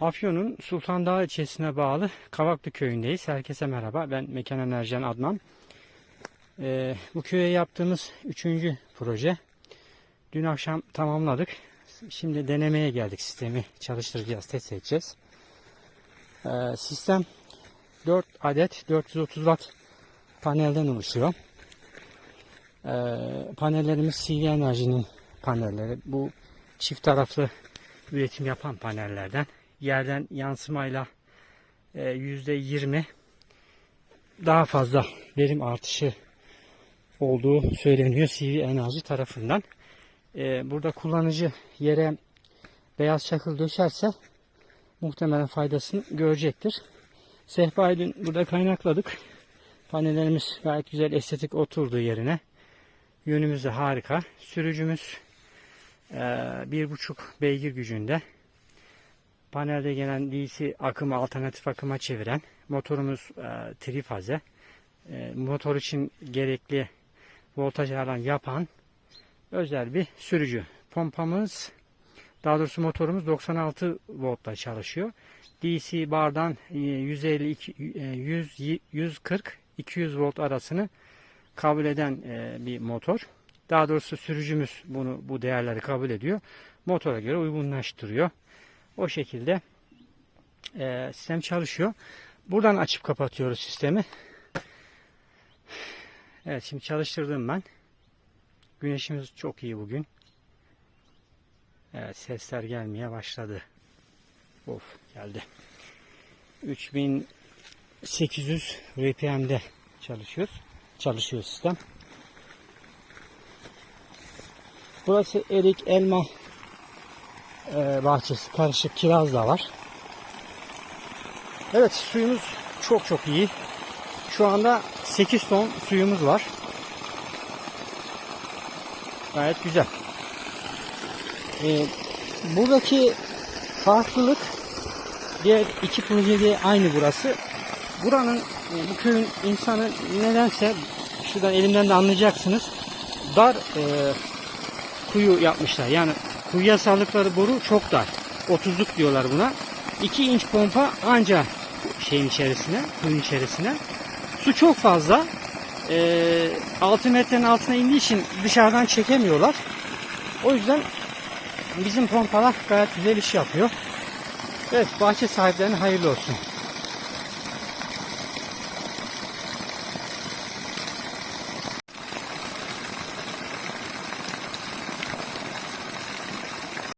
Afyon'un Sultan Dağı ilçesine bağlı Kavaklı köyündeyiz. Herkese merhaba. Ben Mekan Enerjen Adnan. Ee, bu köye yaptığımız üçüncü proje. Dün akşam tamamladık. Şimdi denemeye geldik. Sistemi çalıştıracağız, test edeceğiz. Ee, sistem 4 adet 430 watt panelden oluşuyor. Ee, panellerimiz CV Enerji'nin panelleri. Bu çift taraflı üretim yapan panellerden. Yerden yansımayla e, %20 daha fazla verim artışı olduğu söyleniyor CV Enerji tarafından. E, burada kullanıcı yere beyaz çakıl döşerse muhtemelen faydasını görecektir. Sehpayı dün burada kaynakladık. Panellerimiz gayet güzel estetik oturduğu yerine. Yönümüz de harika. Sürücümüz e, bir buçuk beygir gücünde. Panelde gelen DC akımı alternatif akıma çeviren motorumuz e, trifaze. E, motor için gerekli voltaj ayarlan yapan özel bir sürücü. Pompamız daha doğrusu motorumuz 96 voltla çalışıyor. DC bardan e, 150 iki- e, 100 140 200 volt arasını kabul eden e, bir motor. Daha doğrusu sürücümüz bunu bu değerleri kabul ediyor. Motora göre uygunlaştırıyor. O şekilde e, sistem çalışıyor. Buradan açıp kapatıyoruz sistemi. Evet şimdi çalıştırdım ben. Güneşimiz çok iyi bugün. Evet sesler gelmeye başladı. Of geldi. 3800 RPM'de çalışıyor. Çalışıyor sistem. Burası erik, elma e, bahçesi. Karışık kiraz da var. Evet suyumuz çok çok iyi. Şu anda 8 ton suyumuz var. Gayet güzel. Ee, buradaki farklılık diğer iki projede aynı burası. Buranın e, bu köyün insanı nedense şuradan elimden de anlayacaksınız. Dar e, kuyu yapmışlar. Yani kuyuya saldıkları boru çok dar. 30'luk diyorlar buna. 2 inç pompa anca şeyin içerisine, kuyunun içerisine. Su çok fazla. E, 6 metrenin altına indiği için dışarıdan çekemiyorlar. O yüzden bizim pompalar gayet güzel iş yapıyor. Evet bahçe sahiplerine hayırlı olsun.